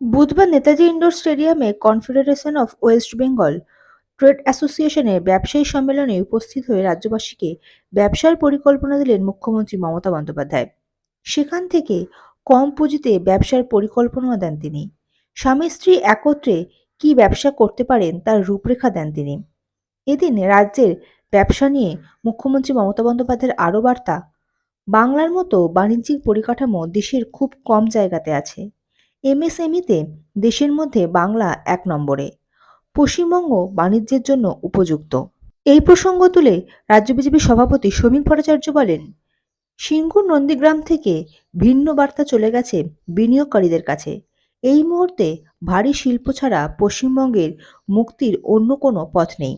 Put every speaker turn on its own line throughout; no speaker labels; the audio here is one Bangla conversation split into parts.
বুধবার নেতাজি ইন্ডোর স্টেডিয়ামে confederation of West Bengal trade অ্যাসোসিয়েশনের ব্যবসায়ী সম্মেলনে উপস্থিত হয়ে রাজ্যবাসীকে ব্যবসার পরিকল্পনা দিলেন মুখ্যমন্ত্রী মমতা বন্দ্যোপাধ্যায়। সেখান থেকে কম পুঁজিতে ব্যবসার পরিকল্পনা দেন তিনি। স্বামী স্ত্রী একত্রে কি ব্যবসা করতে পারেন তার রূপরেখা দেন তিনি। এদিন রাজ্যের ব্যবসা নিয়ে মুখ্যমন্ত্রী মমতা বন্দ্যোপাধ্যায়ের আরও বার্তা, বাংলার মতো বাণিজ্যিক পরিকাঠামো দেশের খুব কম জায়গাতে আছে। এমএসএমইতে দেশের মধ্যে বাংলা এক নম্বরে। পশ্চিমবঙ্গ বাণিজ্যের জন্য উপযুক্ত। এই প্রসঙ্গ তুলে রাজ্য বিজেপি সভাপতি শ্রমিক ভট্টাচার্য বলেন, সিঙ্গুর নন্দীগ্রাম থেকে ভিন্ন বার্তা চলে গেছে বিনিয়োগকারীদের কাছে। এই মুহূর্তে ভারী শিল্প ছাড়া পশ্চিমবঙ্গের মুক্তির অন্য কোনো পথ নেই।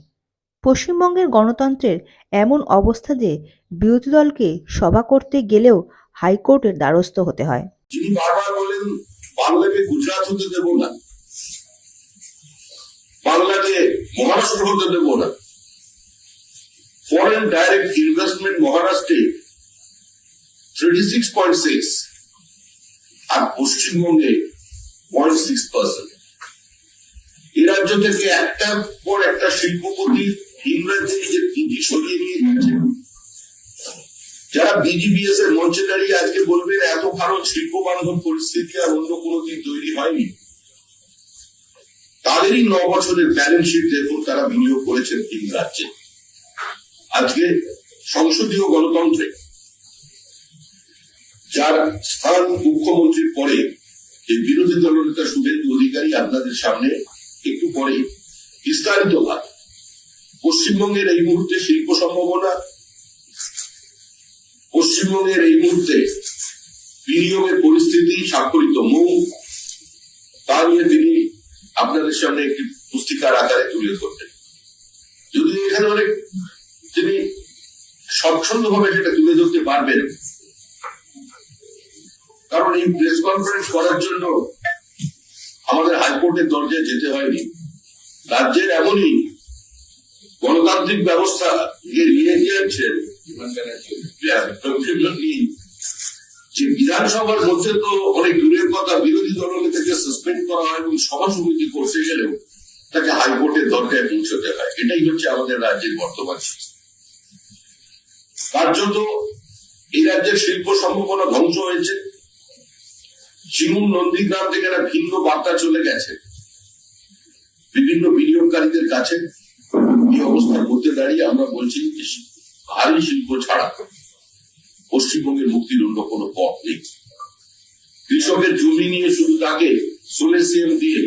পশ্চিমবঙ্গের গণতন্ত্রের এমন অবস্থা যে বিরোধী দলকে সভা করতে গেলেও হাইকোর্টের দ্বারস্থ হতে হয়।
বাংলাকে গুজরাট হতে দেব না। বাংলাকে মহারাষ্ট্র হতে দেব না। ফরেন ডাইরেক্ট ইনভেস্টমেন্ট মহারাষ্ট্রে থ্রিটি সিক্স পয়েন্ট সিক্স আর পশ্চিমবঙ্গে পয়েন্ট সিক্স পার্সেন্ট এই রাজ্য থেকে একটা পর একটা শিল্পপতি ইংরেজি নিজের পুঁজি সরিয়ে নিয়ে গেছে যারা বিজিবিএস এর মঞ্চে দাঁড়িয়ে আজকে বলবেন, এত ভারত শিল্প বান্ধব পরিস্থিতি আর অন্য কোনোদিন তৈরি হয়নি। তাদেরই ন বছরের ব্যালেন্স শিট দেখুন তারা বিনিয়োগ করেছেন তিন রাজ্যে। আজকে সংসদীয় গণতন্ত্রে, যার স্থান মুখ্যমন্ত্রীর পরে, এই বিরোধী দলনেতা শুভেন্দু অধিকারী আপনাদের সামনে একটু পরে বিস্তারিত ভাবে পশ্চিমবঙ্গের এই মুহূর্তে শিল্প সম্ভাবনা পশ্চিমবঙ্গের এই মুহূর্তে বিনিয়োগের পরিস্থিতি স্বাক্ষরিত মৌ। তা নিয়ে তিনি আপনাদের সামনে একটি পুস্তিকার আকারে তুলে ধরবেন যদি এখানে অনেক তিনি স্বচ্ছন্দ ভাবে সেটা তুলে ধরতে পারবেন, কারণ এই প্রেস কনফারেন্স করার জন্য আমাদের হাইকোর্টের দরজায় যেতে হয়নি। রাজ্যের এমনই গণতান্ত্রিক ব্যবস্থা নিয়ে গিয়েছেন যে বিধানসভার মধ্যে তো অনেক দূরের কথা, বিরোধী দলনেতাকে সাসপেন্ড করা হয় এবং সভা সমিতি করতে গেলেও তাকে হাইকোর্টের দরকায় পৌঁছতে হয়। এটাই হচ্ছে আমাদের রাজ্যের বর্তমান। কার্যত এই রাজ্যের শিল্প সম্ভাবনা ধ্বংস হয়েছে। শিমুন নন্দীগ্রাম থেকে একটা ভিন্ন বার্তা চলে গেছে। বিভিন্ন বিনিয়োগকারীদের কাছে এই অবস্থার মধ্যে দাঁড়িয়ে আমরা বলছি ভারী শিল্প ছাড়া পশ্চিমবঙ্গের মুক্তির অন্য কোনো পথ নেই। কৃষকের জমি নিয়ে শুধু তাকে সোলেসিয়াম দিয়ে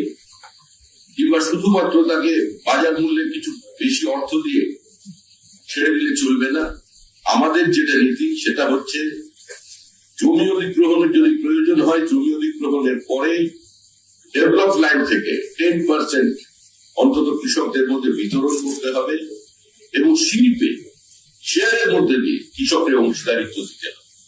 কিংবা শুধুমাত্র তাকে বাজার মূল্যে কিছু বেশি অর্থ দিয়ে ছেড়ে দিলে চলবে না। আমাদের যেটা নীতি, সেটা হচ্ছে জমি অধিগ্রহণের যদি প্রয়োজন হয়, জমি অধিগ্রহণের পরে ডেভেলপ লাইন থেকে টেন পার্সেন্ট অন্তত কৃষকদের মধ্যে বিতরণ করতে হবে এবং শিল্পে শেয়ারের মধ্যে দিয়ে কৃষকের অংশীদারিত্ব দিতে হবে